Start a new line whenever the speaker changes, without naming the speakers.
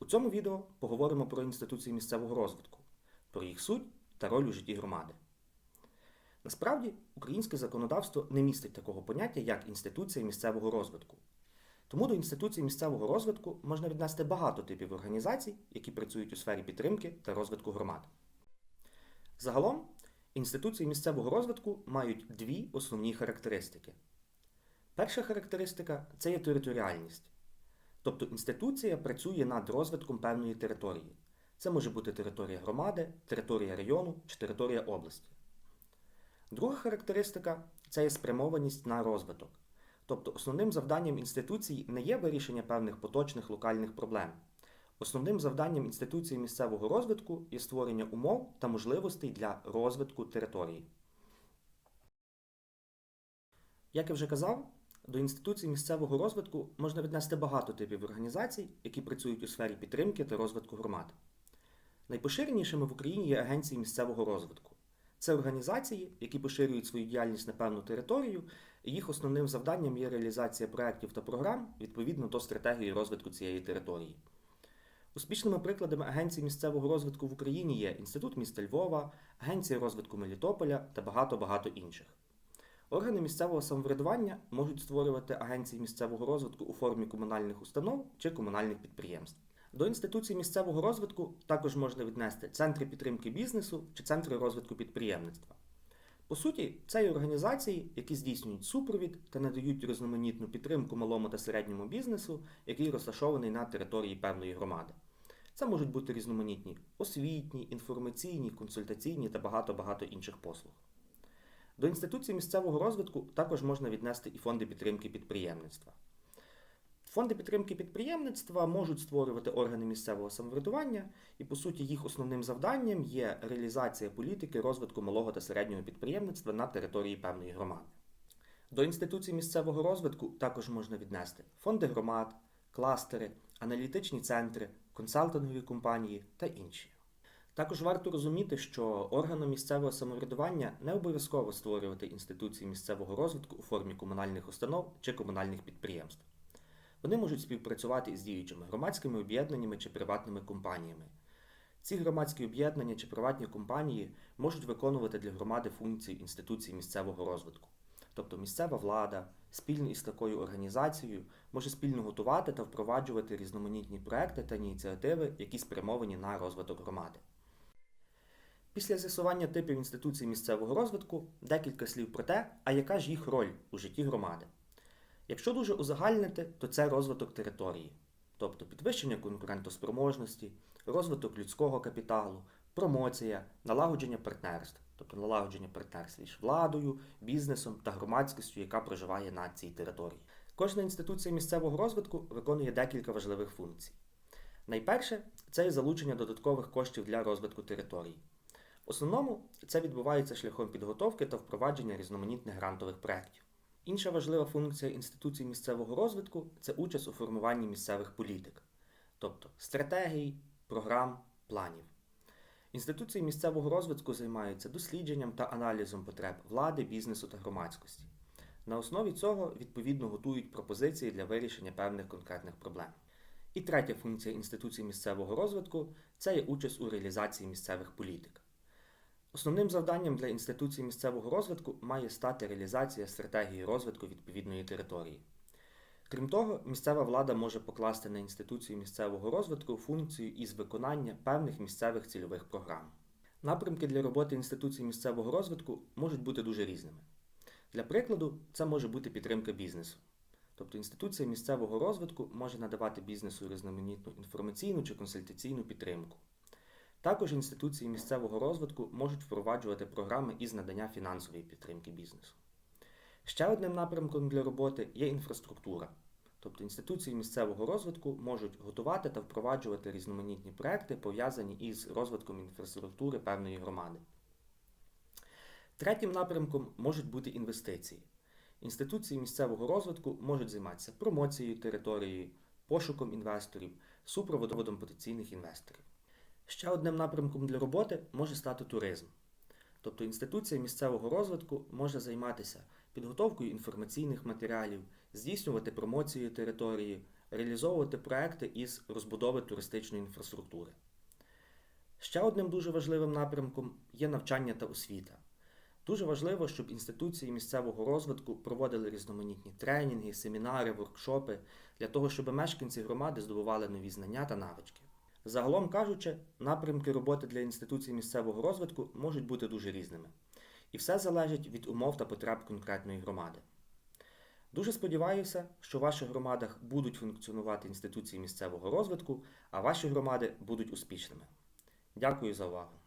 У цьому відео поговоримо про інституції місцевого розвитку, про їх суть та роль у житті громади. Насправді, українське законодавство не містить такого поняття, як інституція місцевого розвитку. Тому до інституцій місцевого розвитку можна віднести багато типів організацій, які працюють у сфері підтримки та розвитку громад. Загалом, інституції місцевого розвитку мають дві основні характеристики. Перша характеристика це є територіальність. Тобто інституція працює над розвитком певної території. Це може бути територія громади, територія району чи територія області. Друга характеристика це є спрямованість на розвиток. Тобто основним завданням інституцій не є вирішення певних поточних локальних проблем. Основним завданням інституції місцевого розвитку є створення умов та можливостей для розвитку території. Як я вже казав, до інституцій місцевого розвитку можна віднести багато типів організацій, які працюють у сфері підтримки та розвитку громад. Найпоширенішими в Україні є агенції місцевого розвитку. Це організації, які поширюють свою діяльність на певну територію, і їх основним завданням є реалізація проєктів та програм відповідно до стратегії розвитку цієї території. Успішними прикладами агенцій місцевого розвитку в Україні є Інститут міста Львова, Агенція розвитку Мелітополя та багато-багато інших. Органи місцевого самоврядування можуть створювати агенції місцевого розвитку у формі комунальних установ чи комунальних підприємств. До інституцій місцевого розвитку також можна віднести центри підтримки бізнесу чи центри розвитку підприємництва. По суті, це є організації, які здійснюють супровід та надають різноманітну підтримку малому та середньому бізнесу, який розташований на території певної громади. Це можуть бути різноманітні освітні, інформаційні, консультаційні та багато-багато інших послуг. До інституцій місцевого розвитку також можна віднести і фонди підтримки підприємництва. Фонди підтримки підприємництва можуть створювати органи місцевого самоврядування, і, по суті, їх основним завданням є реалізація політики розвитку малого та середнього підприємництва на території певної громади. До інституцій місцевого розвитку також можна віднести фонди громад, кластери, аналітичні центри, консалтингові компанії та інші. Також варто розуміти, що органам місцевого самоврядування не обов'язково створювати інституції місцевого розвитку у формі комунальних установ чи комунальних підприємств. Вони можуть співпрацювати із діючими громадськими об'єднаннями чи приватними компаніями. Ці громадські об'єднання чи приватні компанії можуть виконувати для громади функції інституцій місцевого розвитку. Тобто місцева влада спільно із такою організацією може спільно готувати та впроваджувати різноманітні проекти та ініціативи, які спрямовані на розвиток громади. Після з'ясування типів інституцій місцевого розвитку декілька слів про те, а яка ж їх роль у житті громади. Якщо дуже узагальнити, то це розвиток території, тобто підвищення конкурентоспроможності, розвиток людського капіталу, промоція, налагодження партнерств, тобто налагодження партнерств між владою, бізнесом та громадськістю, яка проживає на цій території. Кожна інституція місцевого розвитку виконує декілька важливих функцій. Найперше це є залучення додаткових коштів для розвитку території. В основному це відбувається шляхом підготовки та впровадження різноманітних грантових проєктів. Інша важлива функція інституцій місцевого розвитку це участь у формуванні місцевих політик, тобто стратегій, програм, планів. Інституції місцевого розвитку займаються дослідженням та аналізом потреб влади, бізнесу та громадськості. На основі цього відповідно готують пропозиції для вирішення певних конкретних проблем. І третя функція інституцій місцевого розвитку це є участь у реалізації місцевих політик. Основним завданням для інституцій місцевого розвитку має стати реалізація стратегії розвитку відповідної території. Крім того, місцева влада може покласти на інституцію місцевого розвитку функцію із виконання певних місцевих цільових програм. Напрямки для роботи інституцій місцевого розвитку можуть бути дуже різними. Для прикладу, це може бути підтримка бізнесу. Тобто інституція місцевого розвитку може надавати бізнесу різноманітну інформаційну чи консультаційну підтримку. Також інституції місцевого розвитку можуть впроваджувати програми із надання фінансової підтримки бізнесу. Ще одним напрямком для роботи є інфраструктура. Тобто інституції місцевого розвитку можуть готувати та впроваджувати різноманітні проекти, пов'язані із розвитком інфраструктури певної громади. Третім напрямком можуть бути інвестиції. Інституції місцевого розвитку можуть займатися промоцією території, пошуком інвесторів, супроводом потенційних інвесторів. Ще одним напрямком для роботи може стати туризм. Тобто інституція місцевого розвитку може займатися підготовкою інформаційних матеріалів, здійснювати промоцію території, реалізовувати проекти із розбудови туристичної інфраструктури. Ще одним дуже важливим напрямком є навчання та освіта. Дуже важливо, щоб інституції місцевого розвитку проводили різноманітні тренінги, семінари, воркшопи для того, щоб мешканці громади здобували нові знання та навички. Загалом кажучи, напрямки роботи для інституцій місцевого розвитку можуть бути дуже різними. І все залежить від умов та потреб конкретної громади. Дуже сподіваюся, що в ваших громадах будуть функціонувати інституції місцевого розвитку, а ваші громади будуть успішними. Дякую за увагу!